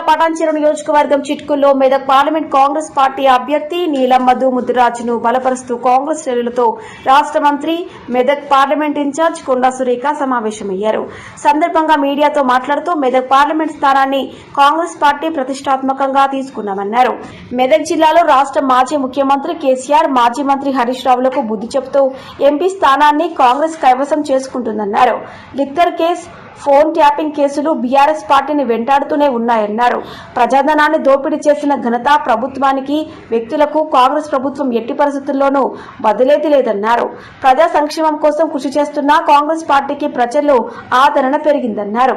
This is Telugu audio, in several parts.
జిల్లా పటాన్చెరు నియోజకవర్గం చిట్కుల్లో మెదక్ పార్లమెంట్ కాంగ్రెస్ పార్టీ అభ్యర్థి నీలం మధు ముద్దురాజును బలపరుస్తూ కాంగ్రెస్ శ్రేణులతో రాష్ట మంత్రి Medak parliament in charge Konda Surekha సమావేశమయ్యారు. సందర్భంగా మీడియాతో మాట్లాడుతూ మెదక్ పార్లమెంట్ స్థానాన్ని కాంగ్రెస్ పార్టీ ప్రతిష్టాత్మకంగా తీసుకున్నామన్నారు. మెదక్ జిల్లాలో రాష్ట మాజీ ముఖ్యమంత్రి కేసీఆర్ మాజీ మంత్రి హరీష్ రావులకు బుద్ధి చెబుతూ ఎంపీ స్థానాన్ని కాంగ్రెస్ కైవసం చేసుకుంటుందన్నారు. లిక్కర్ కేసు ఫోన్ ట్యాపింగ్ కేసులు బీఆర్ఎస్ పార్టీని వెంటాడుతూనే ఉన్నాయన్నారు. ప్రజాధనాన్ని దోపిడీ చేసిన ఘనత ప్రభుత్వానికి వ్యక్తులకు కాంగ్రెస్ ప్రభుత్వం ఎట్టి పరిస్థితుల్లోనూ బదిలేది లేదన్నారు. ప్రజా సంక్షేమం కోసం కృషి చేస్తున్న కాంగ్రెస్ పార్టీకి ప్రజల్లో ఆదరణ పెరిగిందన్నారు.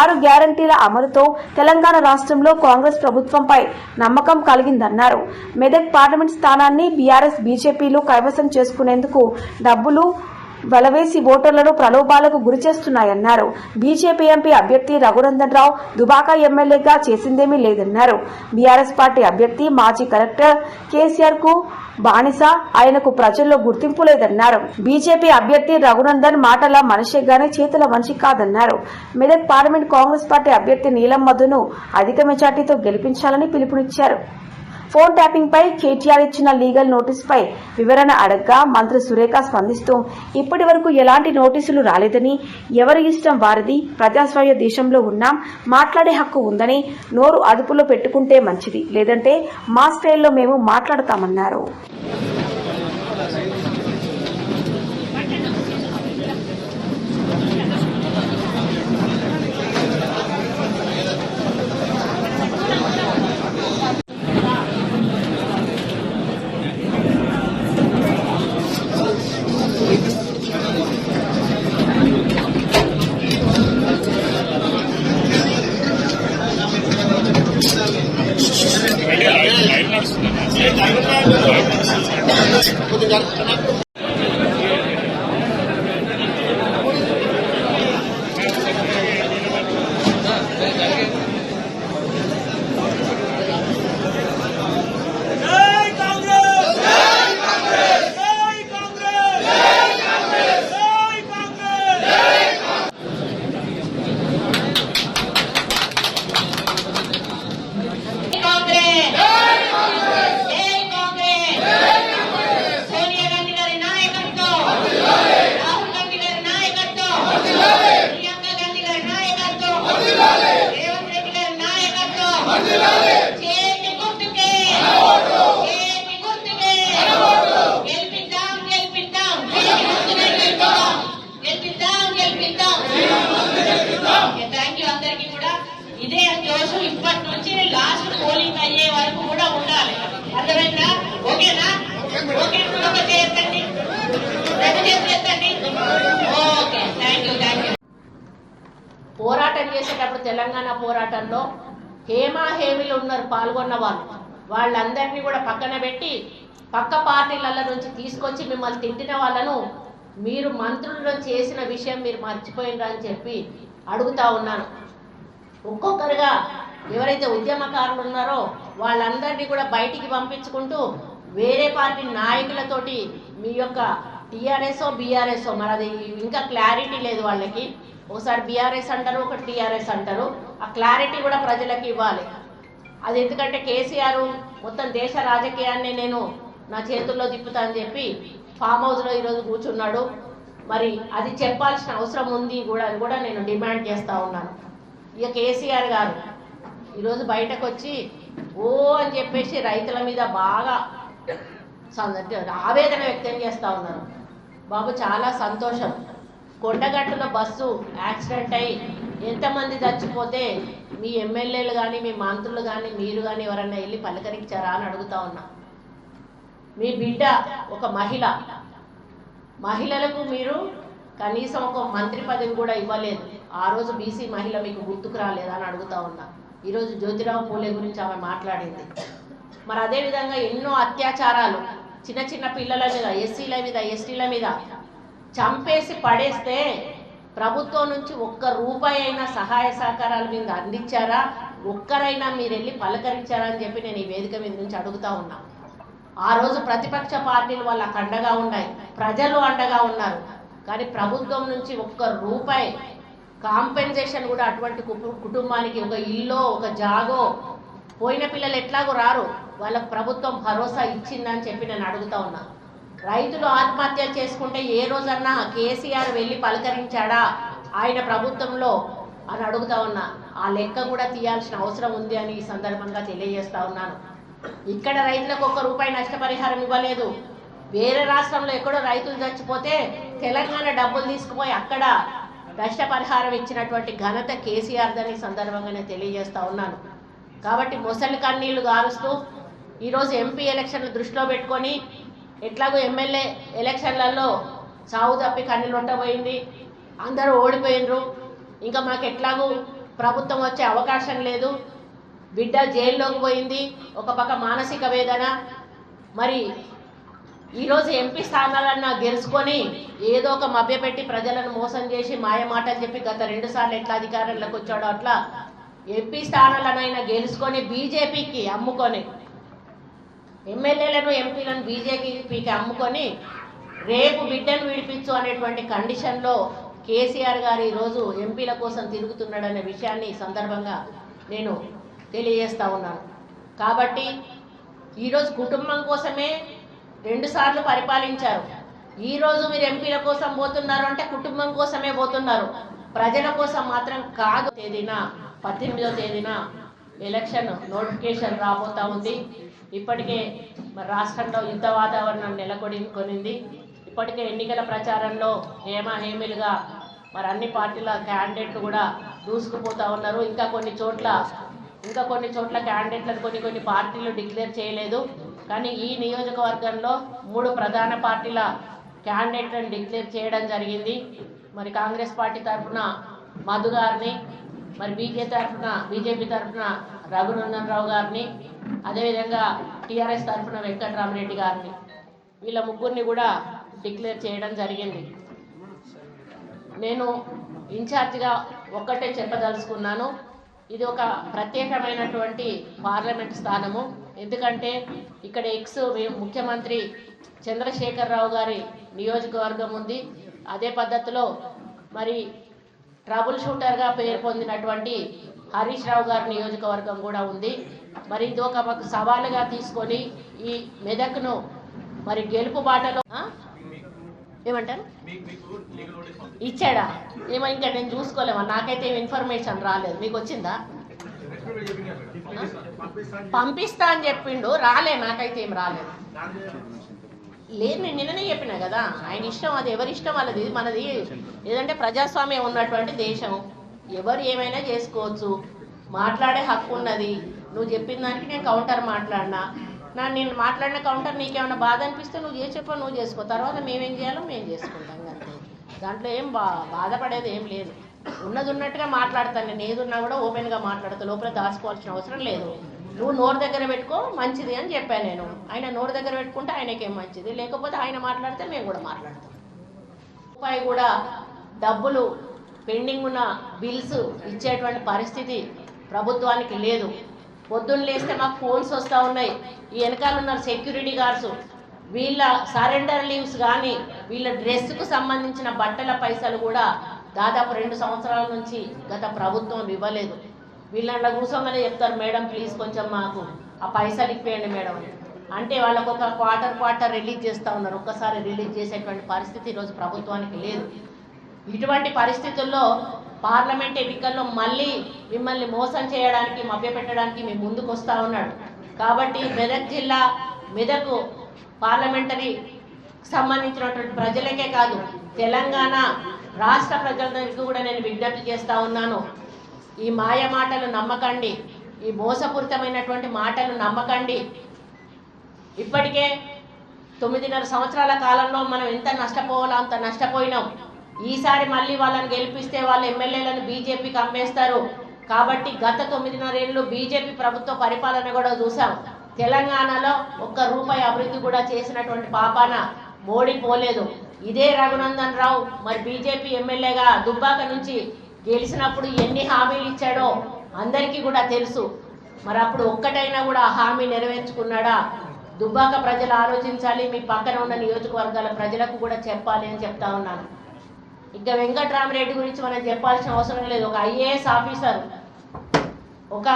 ఆరు గ్యారంటీల అమలుతో తెలంగాణ రాష్ట్రంలో కాంగ్రెస్ ప్రభుత్వంపై నమ్మకం కలిగిందన్నారు. మెదక్ పార్లమెంట్ స్థానాన్ని బీఆర్ఎస్ బీజేపీలు కైవసం చేసుకునేందుకు డబ్బులు బలవేసి ఓటర్లను ప్రలోభాలకు గురి చేస్తున్నాయన్నారు. బీజేపీ ఎంపీ అభ్యర్థి రఘునందన్ రావు దుబాకా ఎమ్మెల్యేగా చేసిందేమీ లేదన్నారు. బీఆర్ఎస్ పార్టీ అభ్యర్థి మాజీ కలెక్టర్ కేసీఆర్కు బానిస ఆయనకు ప్రజల్లో గుర్తింపు లేదన్నారు. బీజేపీ అభ్యర్థి రఘునందన్ మాటల మనిషే చేతుల మనిషి కాదన్నారు. మెదక్ పార్లమెంట్ కాంగ్రెస్ పార్టీ అభ్యర్థి నీలం మధును అధిక మెజార్టీతో గెలిపించాలని పిలుపునిచ్చారు. ఫోన్ ట్యాపింగ్ పై కేటీఆర్ ఇచ్చిన లీగల్ నోటీసుపై వివరణ అడగ్గా మంత్రి సురేఖ స్పందిస్తూ ఇప్పటి వరకు ఎలాంటి నోటీసులు రాలేదని ఎవరి ఇష్టం వారిది ప్రజాస్వామ్య దేశంలో ఉన్నాం మాట్లాడే హక్కు ఉందని నోరు అదుపులో పెట్టుకుంటే మంచిది లేదంటే మా స్టైల్లో మేము మాట్లాడతామన్నారు జై కాంగ్రెస్ జై కాంగ్రెస్ జై కాంగ్రెస్ జై కాంగ్రెస్ జై కాంగ్రెస్ కాంగ్రెస్ జై కాంగ్రెస్ సోనియా గాంధీ గారి నాయకత్వం రాహుల్ గాంధీ గారి నాయకత్వం ప్రియాంక గాంధీ గారి నాయకత్వం రేవంత్ రెడ్డి గారి నాయకత్వం చేతి గుర్తుకే చేతి గుర్తుకే గెలిపిద్దాం గెలిపిద్దాం చేతి గుర్తుకే థ్యాంక్ యూ అందరికీ కూడా. ఇదే జోషు ఇప్పటి నుంచి లాస్ట్ పోలింగ్ అయ్యే వరకు కూడా ఉండాలి. అర్థమైందా? ఓకేనా? ఓకే ఒక చేస్తండి రెండు okay thank you thank you పోరాటం చేసేటప్పుడు తెలంగాణ పోరాటంలో హేమా హేమిలు ఉన్నారు పాల్గొన్న వాళ్ళు. వాళ్ళందరినీ కూడా పక్కన పెట్టి పక్క పార్టీల నుంచి తీసుకొచ్చి మిమ్మల్ని తింటిన వాళ్ళను మీరు మంత్రులను చేసిన విషయం మీరు మర్చిపోయినరా అని చెప్పి అడుగుతా ఉన్నాను. ఒక్కొక్కరుగా ఎవరైతే ఉద్యమకారులు ఉన్నారో వాళ్ళందరినీ కూడా బయటికి పంపించుకుంటూ వేరే పార్టీ నాయకులతోటి మీ యొక్క టీఆర్ఎస్ఓ బీఆర్ఎస్ఓ మరి అది ఇంకా క్లారిటీ లేదు వాళ్ళకి. ఒకసారి బీఆర్ఎస్ అంటారు ఒకటి టీఆర్ఎస్ అంటారు. ఆ క్లారిటీ కూడా ప్రజలకు ఇవ్వాలి. అది ఎందుకంటే కేసీఆర్ మొత్తం దేశ రాజకీయాన్ని నేను నా చేతుల్లో తిప్పుతా అని చెప్పి ఫామ్ హౌస్లో ఈరోజు కూర్చున్నాడు. మరి అది చెప్పాల్సిన అవసరం ఉంది కూడా అని కూడా నేను డిమాండ్ చేస్తా ఉన్నాను. ఇక కేసీఆర్ గారు ఈరోజు బయటకు వచ్చి ఓ అని చెప్పేసి రైతుల మీద బాగా సంద- ఆవేదన వ్యక్తం చేస్తూ ఉన్నారు. బాబు చాలా సంతోషం. కొండగట్టున బస్సు యాక్సిడెంట్ అయి ఎంతమంది చచ్చిపోతే మీ ఎమ్మెల్యేలు కానీ మీ మంత్రులు కానీ మీరు కానీ ఎవరన్నా వెళ్ళి పలకరించారా అని అడుగుతా ఉన్నా. మీ బిడ్డ ఒక మహిళ. మహిళలకు మీరు కనీసం ఒక మంత్రి పదవి కూడా ఇవ్వలేదు. ఆ రోజు బీసీ మహిళ మీకు గుర్తుకు రాలేదా అని అడుగుతా ఉన్నా. ఈరోజు జ్యోతిరావు పూలే గురించి ఆమె మాట్లాడింది. మరి అదేవిధంగా ఎన్నో అత్యాచారాలు చిన్న చిన్న పిల్లల మీద ఎస్సీల మీద ఎస్టీల మీద చంపేసి పడేస్తే ప్రభుత్వం నుంచి ఒక్క రూపాయి అయినా సహాయ సహకారాలు మీద అందించారా? ఒక్కరైనా మీరు వెళ్ళి పలకరించారా అని చెప్పి నేను ఈ వేదిక మీద నుంచి అడుగుతా ఉన్నా. ఆ రోజు ప్రతిపక్ష పార్టీలు వాళ్ళకు అండగా ఉన్నాయి. ప్రజలు అండగా ఉన్నారు. కానీ ప్రభుత్వం నుంచి ఒక్క రూపాయి కాంపెన్సేషన్ కూడా అటువంటి కుటుంబానికి ఒక ఇల్లో ఒక జాగో పోయిన పిల్లలు ఎట్లాగో రారు. వాళ్ళకు ప్రభుత్వం భరోసా ఇచ్చిందని చెప్పి నేను అడుగుతా ఉన్నా. రైతులు ఆత్మహత్యలు చేసుకుంటే ఏ రోజన్నా కేసీఆర్ వెళ్ళి పలకరించాడా? ఆయన ప్రభుత్వంలో అని అడుగుతా ఉన్నా. ఆ లెక్క కూడా తీయాల్సిన అవసరం ఉంది అని ఈ సందర్భంగా తెలియజేస్తా ఉన్నాను. ఇక్కడ రైతులకు ఒక్క రూపాయి నష్టపరిహారం ఇవ్వలేదు. వేరే రాష్ట్రంలో ఎక్కడో రైతులు చచ్చిపోతే తెలంగాణ డబ్బులు తీసుకుపోయి అక్కడ నష్టపరిహారం ఇచ్చినటువంటి ఘనత కేసీఆర్ దని సందర్భంగానే తెలియజేస్తా ఉన్నాను. కాబట్టి మొసలి కన్నీళ్ళు గారుస్తూ ఈరోజు ఎంపీ ఎలక్షన్లు దృష్టిలో పెట్టుకొని ఎట్లాగో ఎమ్మెల్యే ఎలక్షన్లలో సాగు తప్పి కన్నీళ్ళు ఉండబోయింది అందరూ ఓడిపోయినరు. ఇంకా మాకు ఎట్లాగూ ప్రభుత్వం వచ్చే అవకాశం లేదు. బిడ్డ జైల్లోకి పోయింది. ఒక పక్క మానసిక వేదన. మరి ఈరోజు ఎంపీ స్థానాలన్నా గెలుచుకొని ఏదో ఒక మభ్యపెట్టి ప్రజలను మోసం చేసి మాయ మాటలు చెప్పి గత రెండు సార్లు ఎట్లా అధికారంలోకి వచ్చాడో అట్లా ఎంపీ స్థానాలనైనా గెలుచుకొని బీజేపీకి అమ్ముకొని ఎమ్మెల్యేలను ఎంపీలను బీజేపీకి అమ్ముకొని రేపు బిడ్డను విడిపించు అనేటువంటి కండిషన్లో కేసీఆర్ గారు ఈరోజు ఎంపీల కోసం తిరుగుతున్నాడనే విషయాన్ని సందర్భంగా నేను తెలియజేస్తూ ఉన్నాను. కాబట్టి ఈరోజు కుటుంబం కోసమే రెండుసార్లు పరిపాలించారు. ఈరోజు మీరు ఎంపీల కోసం పోతున్నారు అంటే కుటుంబం కోసమే పోతున్నారు. ప్రజల కోసం మాత్రం కాదు. తేదీన పద్దెనిమిదో తేదీన ఎలక్షన్ నోటిఫికేషన్ రాబోతా ఉంది. ఇప్పటికే రాష్ట్రంలో యుద్ధ వాతావరణం నెలకొడి కొనింది ఇప్పటికే ఎన్నికల ప్రచారంలో హేమ హేమిలుగా మరి అన్ని పార్టీల క్యాండిడేట్లు కూడా దూసుకుపోతూ ఉన్నారు. ఇంకా కొన్ని చోట్ల ఇంకా కొన్ని చోట్ల క్యాండిడేట్లను కొన్ని కొన్ని పార్టీలు డిక్లేర్ చేయలేదు. కానీ ఈ నియోజకవర్గంలో మూడు ప్రధాన పార్టీల క్యాండిడేట్లను డిక్లేర్ చేయడం జరిగింది. మరి కాంగ్రెస్ పార్టీ తరఫున మధు గారిని మరి బీజేపీ తరఫున బీజేపీ తరఫున రఘునందన్ రావు గారిని అదేవిధంగా టీఆర్ఎస్ తరఫున వెంకటరామరెడ్డి గారిని. వీళ్ళ ముగ్గురిని కూడా డిక్లేర్ చేయడం జరిగింది. నేను ఇన్ఛార్జిగా ఒక్కటే చెప్పదలుచుకున్నాను. ఇది ఒక ప్రత్యేకమైనటువంటి పార్లమెంట్ స్థానము. ఎందుకంటే ఇక్కడ ఎక్స్ ముఖ్యమంత్రి చంద్రశేఖరరావు గారి నియోజకవర్గం ఉంది. అదే పద్ధతిలో మరి ట్రబుల్ షూటర్గా పేరు పొందినటువంటి హరీష్ రావు గారి నియోజకవర్గం కూడా ఉంది. మరి ఇది ఒక మాకు సవాలుగా తీసుకొని ఈ మెదక్ను మరి గెలుపు బాటలో ఏమంటారు? ఇచ్చాడా? ఏమో ఇంకా నేను చూసుకోలేమా? నాకైతే ఏం ఇన్ఫర్మేషన్ రాలేదు. మీకు వచ్చిందా? పంపిస్తా అని చెప్పిండు. రాలే నాకైతే ఏం రాలేదు. లేదు నేను నిన్ననే చెప్పినా కదా. ఆయన ఇష్టం అది ఎవరి ఇష్టం వాళ్ళది. ఇది మనది. ఏదంటే ప్రజాస్వామ్యం ఉన్నటువంటి దేశం. ఎవరు ఏమైనా చేసుకోవచ్చు. మాట్లాడే హక్కు ఉన్నది. నువ్వు చెప్పిన దానికి నేను కౌంటర్ మాట్లాడినా. నా నేను మాట్లాడిన కౌంటర్ నీకేమైనా బాధ అనిపిస్తే నువ్వు చేసి నువ్వు చేసుకో. తర్వాత మేమేం చేయాలో మేము చేసుకుంటాం అంతే. దాంట్లో ఏం బా బాధపడేది ఏం లేదు. ఉన్నది ఉన్నట్టుగా మాట్లాడతాను నేను. ఏదున్నా కూడా ఓపెన్గా మాట్లాడతా. లోపల దాచుకోవాల్సిన అవసరం లేదు. నువ్వు నోరు దగ్గర పెట్టుకో మంచిది అని చెప్పాను నేను. ఆయన నోరు దగ్గర పెట్టుకుంటే ఆయనకేం మంచిది? లేకపోతే ఆయన మాట్లాడితే మేము కూడా మాట్లాడతాం. రూపాయి కూడా డబ్బులు పెండింగ్ ఉన్న బిల్స్ ఇచ్చేటువంటి పరిస్థితి ప్రభుత్వానికి లేదు. పొద్దున్న లేస్తే మాకు ఫోన్స్ వస్తూ ఉన్నాయి. ఈ వెనకాల ఉన్న సెక్యూరిటీ గార్డ్స్. వీళ్ళ సరెండర్ లీవ్స్ కానీ వీళ్ళ డ్రెస్కు సంబంధించిన బట్టల పైసలు కూడా దాదాపు రెండు సంవత్సరాల నుంచి గత ప్రభుత్వం ఇవ్వలేదు. వీళ్ళ కూర్చోమని చెప్తారు మేడం ప్లీజ్ కొంచెం మాకు ఆ పైసలు ఇప్పేయండి మేడం. అంటే వాళ్ళకు ఒక క్వార్టర్ క్వార్టర్ రిలీజ్ చేస్తూ ఉన్నారు. ఒక్కసారి రిలీజ్ చేసేటువంటి పరిస్థితి ఈరోజు ప్రభుత్వానికి లేదు. ఇటువంటి పరిస్థితుల్లో పార్లమెంట్ ఎన్నికల్లో మళ్ళీ మిమ్మల్ని మోసం చేయడానికి మభ్యపెట్టడానికి మీ ముందుకు వస్తూ ఉన్నాడు. కాబట్టి మెదక్ జిల్లా మెదక్ పార్లమెంటరీ సంబంధించినటువంటి ప్రజలకే కాదు తెలంగాణ రాష్ట్ర ప్రజలందరికీ కూడా నేను విజ్ఞప్తి చేస్తా ఉన్నాను. ఈ మాయ మాటలు నమ్మకండి ఈ మోసపూరితమైనటువంటి మాటలు నమ్మకండి. ఇప్పటికే తొమ్మిదిన్నర సంవత్సరాల కాలంలో మనం ఎంత నష్టపోవాలో అంత నష్టపోయినాం. ఈసారి మళ్ళీ వాళ్ళని గెలిపిస్తే వాళ్ళ ఎమ్మెల్యేలను బీజేపీకి అమ్మేస్తారు. కాబట్టి గత తొమ్మిదిన్నరేళ్ళు బీజేపీ ప్రభుత్వ పరిపాలన కూడా చూసాం. తెలంగాణలో ఒక్క రూపాయి అభివృద్ధి కూడా చేసినటువంటి పాపాన మోడీ పోలేదు. ఇదే రఘునందన్ రావు మరి బీజేపీ ఎమ్మెల్యేగా దుబ్బాక నుంచి గెలిచినప్పుడు ఎన్ని హామీలు ఇచ్చాడో అందరికీ కూడా తెలుసు. మరి అప్పుడు ఒక్కటైనా కూడా హామీ నెరవేర్చుకున్నాడా? దుబ్బాక ప్రజలు ఆలోచించాలి మీ పక్కన ఉన్న నియోజకవర్గాల ప్రజలకు కూడా చెప్పాలి అని చెప్తా ఉన్నాను. ఇక వెంకట్రామరెడ్డి గురించి మనం చెప్పాల్సిన అవసరం లేదు. ఒక ఐఏఎస్ ఆఫీసర్ ఒక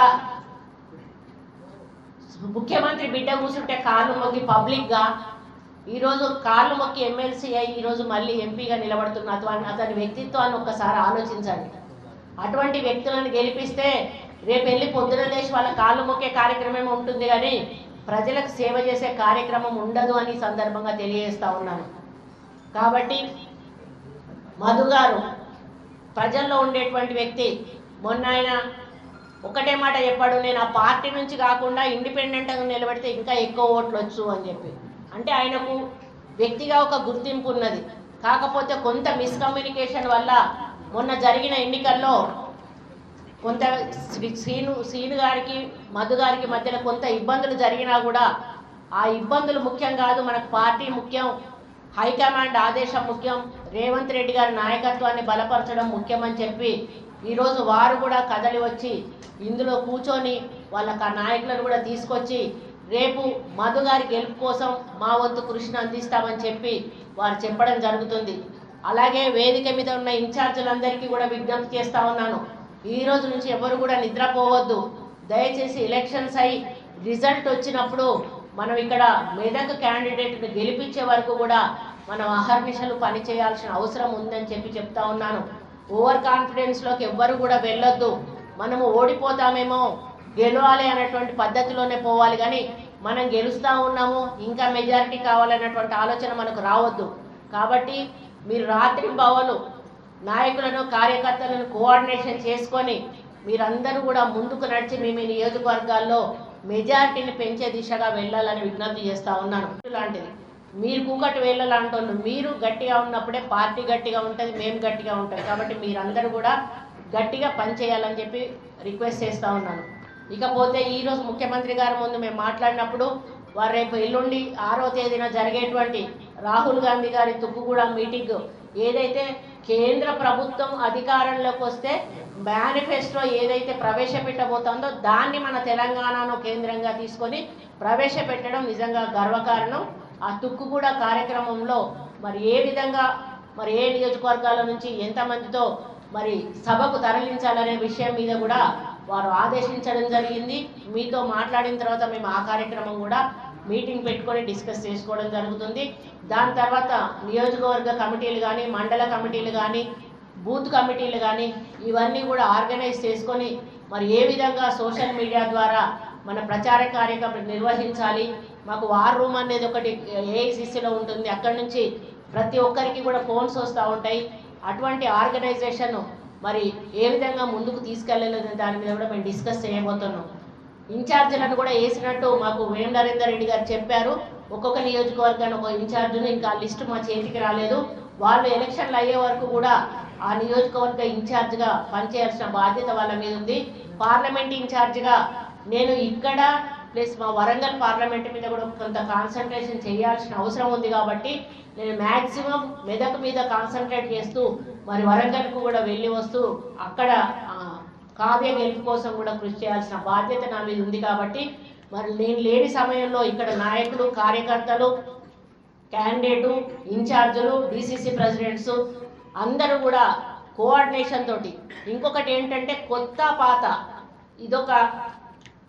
ముఖ్యమంత్రి బిడ్డ కూర్చుంటే కాళ్ళు మొక్కి పబ్లిక్గా ఈరోజు కాళ్ళు మొక్కి ఎమ్మెల్సీ అయి ఈరోజు మళ్ళీ ఎంపీగా నిలబడుతున్న అతని అతని వ్యక్తిత్వాన్ని ఒక్కసారి ఆలోచించండి. అటువంటి వ్యక్తులను గెలిపిస్తే రేపు వెళ్ళి పొద్దున లేచి వాళ్ళ కాళ్ళు మొక్కే కార్యక్రమం ఉంటుంది కానీ ప్రజలకు సేవ చేసే కార్యక్రమం ఉండదు అని సందర్భంగా తెలియజేస్తా ఉన్నాను. కాబట్టి మధు గారు ప్రజల్లో ఉండేటువంటి వ్యక్తి. మొన్న ఆయన ఒకటే మాట చెప్పాడు నేను ఆ పార్టీ నుంచి కాకుండా ఇండిపెండెంట్గా నిలబడితే ఇంకా ఎక్కువ ఓట్లు వచ్చు అని చెప్పి. అంటే ఆయనకు వ్యక్తిగా ఒక గుర్తింపు ఉన్నది. కాకపోతే కొంత మిస్కమ్యూనికేషన్ వల్ల మొన్న జరిగిన ఎన్నికల్లో కొంత శ్రీ- శ్రీను శ్రీను గారికి మధు గారికి మధ్యలో కొంత ఇబ్బందులు జరిగినా కూడా ఆ ఇబ్బందులు ముఖ్యం కాదు మనకు పార్టీ ముఖ్యం హైకమాండ్ ఆదేశం ముఖ్యం రేవంత్ రెడ్డి గారి నాయకత్వాన్ని బలపరచడం ముఖ్యమని చెప్పి ఈరోజు వారు కూడా కదలి వచ్చి ఇందులో కూర్చొని వాళ్ళ ఆ నాయకులను కూడా తీసుకొచ్చి రేపు మధు గారి గెలుపు కోసం మా వంతు కృషిని అందిస్తామని చెప్పి వారు చెప్పడం జరుగుతుంది. అలాగే వేదిక మీద ఉన్న ఇన్ఛార్జీలందరికీ కూడా విజ్ఞప్తి చేస్తా ఉన్నాను. ఈ రోజు నుంచి ఎవరు కూడా నిద్రపోవద్దు. దయచేసి ఎలక్షన్స్ అయి రిజల్ట్ వచ్చినప్పుడు మనం ఇక్కడ మెదక్ క్యాండిడేట్ని గెలిపించే వరకు కూడా మనం అహర్నిశలు పనిచేయాల్సిన అవసరం ఉందని చెప్పి చెప్తా ఉన్నాను. ఓవర్ కాన్ఫిడెన్స్లోకి ఎవ్వరు కూడా వెళ్ళొద్దు. మనము ఓడిపోతామేమో గెలవాలి అనేటువంటి పద్ధతిలోనే పోవాలి కానీ మనం గెలుస్తూ ఉన్నాము ఇంకా మెజారిటీ కావాలన్నటువంటి ఆలోచన మనకు రావద్దు. కాబట్టి మీరు రాత్రి భవలు నాయకులను కార్యకర్తలను కోఆర్డినేషన్ చేసుకొని మీరందరూ కూడా ముందుకు నడిచి మీ మీ నియోజకవర్గాల్లో మెజారిటీని పెంచే దిశగా వెళ్ళాలని విజ్ఞప్తి చేస్తా ఉన్నాను. లాంటిది మీరు కూకటి వెళ్ళలాంటోళ్ళు మీరు గట్టిగా ఉన్నప్పుడే పార్టీ గట్టిగా ఉంటుంది మేము గట్టిగా ఉంటాం కాబట్టి మీరందరూ కూడా గట్టిగా పనిచేయాలని చెప్పి రిక్వెస్ట్ చేస్తూ ఉన్నాను. ఇకపోతే ఈరోజు ముఖ్యమంత్రి గారి ముందు మేము మాట్లాడినప్పుడు వారు రేపు ఎల్లుండి ఆరో తేదీన జరిగేటువంటి రాహుల్ గాంధీ గారి తుప్పుగూడ మీటింగ్ ఏదైతే కేంద్ర ప్రభుత్వం అధికారంలోకి వస్తే మేనిఫెస్టో ఏదైతే ప్రవేశపెట్టబోతుందో దాన్ని మన తెలంగాణను కేంద్రంగా తీసుకొని ప్రవేశపెట్టడం నిజంగా గర్వకారణం. ఆ తుక్కుగూడ కార్యక్రమంలో మరి ఏ విధంగా మరి ఏ నియోజకవర్గాల నుంచి ఎంతమందితో మరి సభకు తరలించాలనే విషయం మీద కూడా వారు ఆదేశించడం జరిగింది. మీతో మాట్లాడిన తర్వాత మేము ఆ కార్యక్రమం కూడా మీటింగ్ పెట్టుకొని డిస్కస్ చేసుకోవడం జరుగుతుంది. దాని తర్వాత నియోజకవర్గ కమిటీలు కానీ మండల కమిటీలు కానీ బూత్ కమిటీలు కానీ ఇవన్నీ కూడా ఆర్గనైజ్ చేసుకొని మరి ఏ విధంగా సోషల్ మీడియా ద్వారా మన ప్రచార కార్యక్రమం నిర్వహించాలి మాకు వార్ రూమ్ అనేది ఒకటి ఏఐసిసిలో ఉంటుంది. అక్కడి నుంచి ప్రతి ఒక్కరికి కూడా ఫోన్స్ వస్తూ ఉంటాయి. అటువంటి ఆర్గనైజేషన్ మరి ఏ విధంగా ముందుకు తీసుకెళ్ళలేదు దాని మీద కూడా మేము డిస్కస్ చేయబోతున్నాం. ఇన్ఛార్జీలను కూడా వేసినట్టు మాకు వేం నరేందర్ రెడ్డి గారు చెప్పారు. ఒక్కొక్క నియోజకవర్గాన్ని ఒక ఇన్ఛార్జ్ను ఇంకా లిస్టు మా చేతికి రాలేదు. వాళ్ళు ఎలక్షన్లు అయ్యే వరకు కూడా ఆ నియోజకవర్గ ఇన్ఛార్జ్గా పనిచేయాల్సిన బాధ్యత వాళ్ళ మీద ఉంది. పార్లమెంట్ ఇన్ఛార్జ్గా నేను ఇక్కడ ప్లస్ మా వరంగల్ పార్లమెంట్ మీద కూడా కొంత కాన్సన్ట్రేషన్ చేయాల్సిన అవసరం ఉంది కాబట్టి నేను మ్యాక్సిమం మెదక్ మీద కాన్సన్ట్రేట్ చేస్తూ మరి వరంగల్కు కూడా వెళ్ళి వస్తూ అక్కడ కావ్య గెలుపు కోసం కూడా కృషి చేయాల్సిన బాధ్యత నా మీద ఉంది కాబట్టి మరి నేను లేని సమయంలో ఇక్కడ నాయకులు కార్యకర్తలు క్యాండిడేటు ఇన్ఛార్జులు డిసిసి ప్రెసిడెంట్స్ అందరూ కూడా కోఆర్డినేషన్ తోటి. ఇంకొకటి ఏంటంటే కొత్త పాత ఇదొక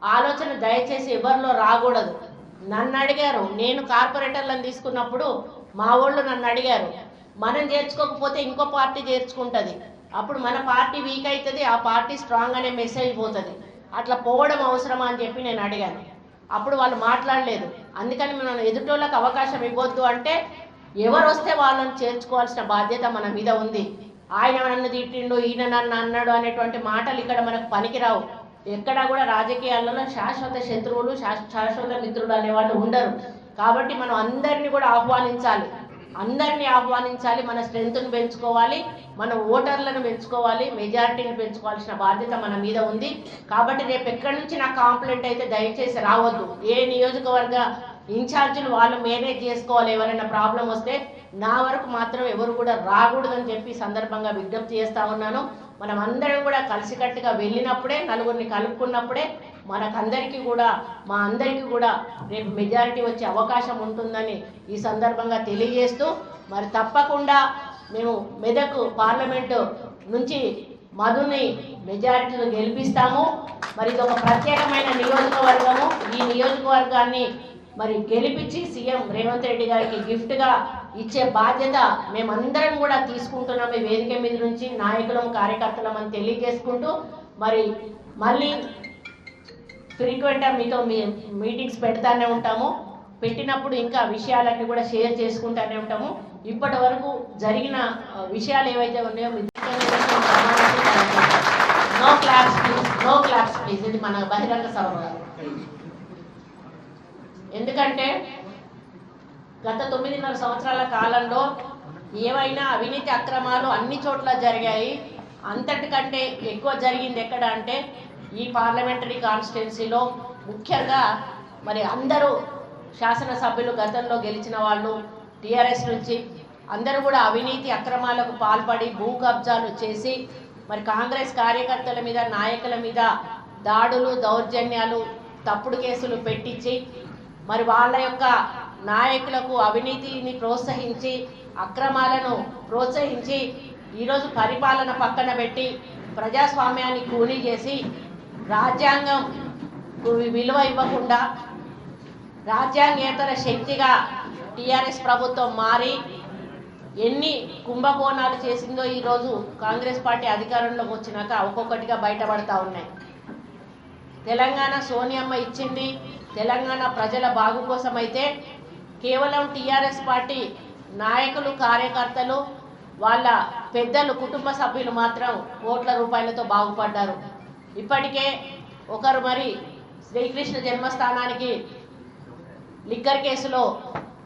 ఆలోచన దయచేసి ఎవరిలో రాకూడదు. నన్ను అడిగారు. నేను కార్పొరేటర్లను తీసుకున్నప్పుడు మా వాళ్ళు నన్ను అడిగారు. మనం చేర్చుకోకపోతే ఇంకో పార్టీ చేర్చుకుంటుంది. అప్పుడు మన పార్టీ వీక్ అవుతుంది ఆ పార్టీ స్ట్రాంగ్ అనే మెసేజ్ పోతుంది. అట్లా పోవడం అవసరమా అని చెప్పి నేను అడిగాను. అప్పుడు వాళ్ళు మాట్లాడలేదు. అందుకని మనం ఎదుటోళ్ళకి అవకాశం ఇవ్వద్దు అంటే ఎవరు వస్తే వాళ్ళని చేర్చుకోవాల్సిన బాధ్యత మన మీద ఉంది. ఆయన నన్ను తిట్టిండు ఈయన నన్ను అన్నాడు అనేటువంటి మాటలు ఇక్కడ మనకు పనికిరావు. ఎక్కడా కూడా రాజకీయాలలో శాశ్వత శత్రువులు శాశ్వత మిత్రులు అనేవాళ్ళు ఉండరు. కాబట్టి మనం అందరినీ కూడా ఆహ్వానించాలి. అందరినీ ఆహ్వానించాలి మన స్ట్రెంగ్త్ను పెంచుకోవాలి మన ఓటర్లను పెంచుకోవాలి మెజారిటీని పెంచుకోవాల్సిన బాధ్యత మన మీద ఉంది. కాబట్టి రేపు ఎక్కడి నుంచి నా కాంప్లైంట్ అయితే దయచేసి రావద్దు. ఏ నియోజకవర్గ ఇన్ఛార్జీలు వాళ్ళు మేనేజ్ చేసుకోవాలి ఎవరైనా ప్రాబ్లం వస్తే నా వరకు మాత్రం ఎవరు కూడా రాకూడదని చెప్పి సందర్భంగా విజ్ఞప్తి చేస్తా ఉన్నాను. మనం అందరం కూడా కలిసికట్టుగా వెళ్ళినప్పుడే నలుగురిని కలుపుకున్నప్పుడే మనకందరికీ కూడా మా అందరికీ కూడా రేపు మెజారిటీ వచ్చే అవకాశం ఉంటుందని ఈ సందర్భంగా తెలియజేస్తూ మరి తప్పకుండా మేము మెదక్ పార్లమెంటు నుంచి మధుని మెజారిటీలో గెలిపిస్తాము. మరి ఇది ఒక ప్రత్యేకమైన నియోజకవర్గము. ఈ నియోజకవర్గాన్ని మరి గెలిపించి సీఎం రేవంత్ రెడ్డి గారికి గిఫ్ట్గా ఇచ్చే బాధ్యత మేమందరం కూడా తీసుకుంటున్నాం. ఈ వేదిక మీద నుంచి నాయకులం కార్యకర్తలం అని తెలియజేసుకుంటూ మరి మళ్ళీ ఫ్రీక్వెంట్గా మీతో మీ మీటింగ్స్ పెడతానే ఉంటాము. పెట్టినప్పుడు ఇంకా విషయాలన్నీ కూడా షేర్ చేసుకుంటానే ఉంటాము. ఇప్పటి వరకు జరిగిన విషయాలు ఏవైతే ఉన్నాయో no claps please no claps please ఇది మన బహిరంగ సభ. ఎందుకంటే గత తొమ్మిదిన్నర సంవత్సరాల కాలంలో ఏవైనా అవినీతి అక్రమాలు అన్ని చోట్ల జరిగాయి. అంతటికంటే ఎక్కువ జరిగింది ఎక్కడ అంటే ఈ పార్లమెంటరీ కాన్స్టిట్యున్సీలో. ముఖ్యంగా మరి అందరూ శాసనసభ్యులు గతంలో గెలిచిన వాళ్ళు టీఆర్ఎస్ నుంచి అందరూ కూడా అవినీతి అక్రమాలకు పాల్పడి భూ కబ్జాలు చేసి మరి కాంగ్రెస్ కార్యకర్తల మీద నాయకుల మీద దాడులు దౌర్జన్యాలు తప్పుడు కేసులు పెట్టించి మరి వాళ్ళ యొక్క నాయకులకు అవినీతిని ప్రోత్సహించి అక్రమాలను ప్రోత్సహించి ఈరోజు పరిపాలన పక్కన పెట్టి ప్రజాస్వామ్యాన్ని కూనీ చేసి రాజ్యాంగం విలువ ఇవ్వకుండా రాజ్యాంగేతర శక్తిగా టీఆర్ఎస్ ప్రభుత్వం మారి ఎన్ని కుంభకోణాలు చేసిందో ఈరోజు కాంగ్రెస్ పార్టీ అధికారంలోకి వచ్చినాక ఒక్కొక్కటిగా బయటపడతా ఉన్నాయి. తెలంగాణ సోనియమ్మ ఇచ్చింది తెలంగాణ ప్రజల బాగు కోసం అయితే కేవలం టీఆర్ఎస్ పార్టీ నాయకులు కార్యకర్తలు వాళ్ళ పెద్దలు కుటుంబ సభ్యులు మాత్రం కోట్ల రూపాయలతో బాగుపడ్డారు. ఇప్పటికే ఒకరు మరి శ్రీకృష్ణ జన్మస్థానానికి లిక్కర్ కేసులో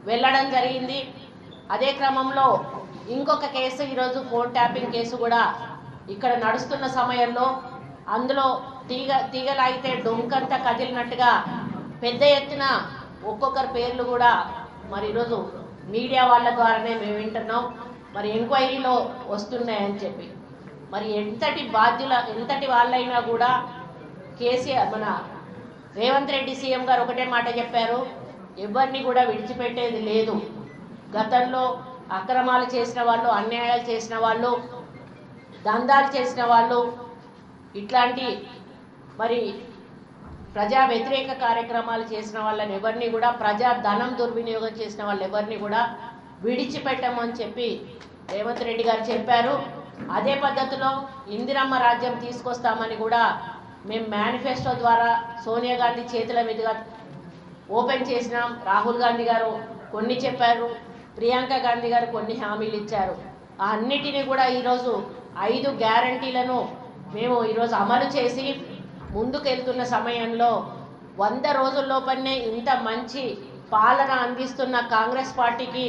వెళ్ళడం జరిగింది. అదే క్రమంలో ఇంకొక కేసు ఈరోజు ఫోన్ ట్యాపింగ్ కేసు కూడా ఇక్కడ నడుస్తున్న సమయంలో అందులో తీగ తీగలాగితే డొంకంతా కదిలినట్టుగా పెద్ద ఎత్తున ఒక్కొక్కరి పేర్లు కూడా మరి ఈరోజు మీడియా వాళ్ళ ద్వారానే మేము వింటున్నాం. మరి ఎంక్వైరీలో వస్తున్నాయని చెప్పి. మరి ఎంతటి బాధ్యుల ఎంతటి వాళ్ళైనా కూడా కేసీఆర్ మన రేవంత్ రెడ్డి సీఎం గారు ఒకటే మాట చెప్పారు ఎవరిని కూడా విడిచిపెట్టేది లేదు. గతంలో అక్రమాలు చేసిన వాళ్ళు అన్యాయాలు చేసిన వాళ్ళు దందాలు చేసిన వాళ్ళు ఇట్లాంటి మరి ప్రజా వ్యతిరేక కార్యక్రమాలు చేసిన వాళ్ళని ఎవరిని కూడా ప్రజా ధనం దుర్వినియోగం చేసిన వాళ్ళు ఎవరిని కూడా విడిచిపెట్టమని చెప్పి రేవంత్ రెడ్డి గారు చెప్పారు. అదే పద్ధతిలో ఇందిరమ్మ రాజ్యం తీసుకొస్తామని కూడా మేము మేనిఫెస్టో ద్వారా సోనియా గాంధీ చేతుల మీదుగా ఓపెన్ చేసినాం. రాహుల్ గాంధీ గారు కొన్ని చెప్పారు. ప్రియాంక గాంధీ గారు కొన్ని హామీలు ఇచ్చారు. ఆ అన్నిటినీ కూడా ఈరోజు ఐదు గ్యారంటీలను మేము ఈరోజు అమలు చేసి ముందుకెళ్తున్న సమయంలో వంద రోజుల్లోపనే ఇంత మంచి పాలన అందిస్తున్న కాంగ్రెస్ పార్టీకి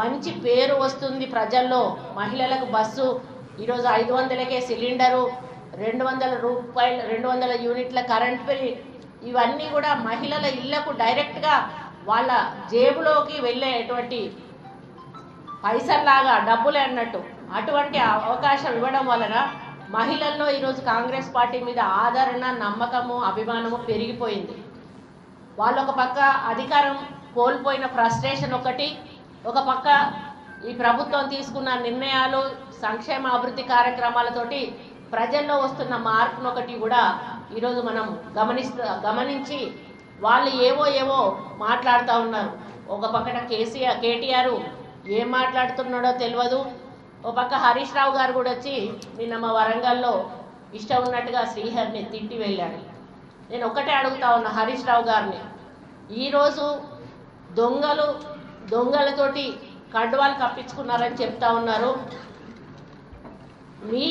మంచి పేరు వస్తుంది ప్రజల్లో. మహిళలకు బస్సు ఈరోజు ఐదు వందలకే సిలిండరు రెండు వందల రూపాయలు రెండు వందల యూనిట్ల కరెంట్ బిల్ ఇవన్నీ కూడా మహిళల ఇళ్ళకు డైరెక్ట్గా వాళ్ళ జేబులోకి వెళ్ళేటువంటి పైసల్లాగా డబ్బులే అన్నట్టు. అటువంటి అవకాశం ఇవ్వడం వలన మహిళల్లో ఈరోజు కాంగ్రెస్ పార్టీ మీద ఆదరణ నమ్మకము అభిమానము పెరిగిపోయింది. వాళ్ళు ఒక పక్క అధికారం కోల్పోయిన ఫ్రస్ట్రేషన్ ఒకటి ఒక పక్క ఈ ప్రభుత్వం తీసుకున్న నిర్ణయాలు సంక్షేమ అభివృద్ధి కార్యక్రమాలతోటి ప్రజల్లో వస్తున్న మార్పును ఒకటి కూడా ఈరోజు మనం గమనిస్తూ గమనించి వాళ్ళు ఏవో ఏవో మాట్లాడుతూ ఉన్నారు. ఒక పక్కన కేసీఆర్ కేటీఆర్ ఏం మాట్లాడుతున్నాడో తెలియదు ఒక పక్క హరీష్ రావు గారు కూడా వచ్చి నిన్న మా వరంగల్లో ఇష్టం ఉన్నట్టుగా శ్రీహరిని తిట్టి వెళ్ళాడు. నేను ఒకటే అడుగుతా ఉన్నా హరీష్ రావు గారిని. ఈరోజు దొంగలు దొంగలతోటి కడ్వాలు కప్పించుకున్నారని చెప్తా ఉన్నారు. మీ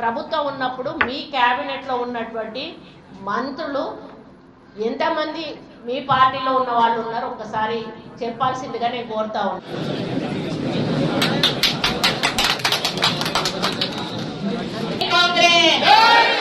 ప్రభుత్వం ఉన్నప్పుడు మీ క్యాబినెట్లో ఉన్నటువంటి మంత్రులు ఎంతమంది మీ పార్టీలో ఉన్న వాళ్ళు ఉన్నారు ఒకసారి చెప్పాల్సిందిగా నేను కోరుతా ఉన్నాను Amen. Amen.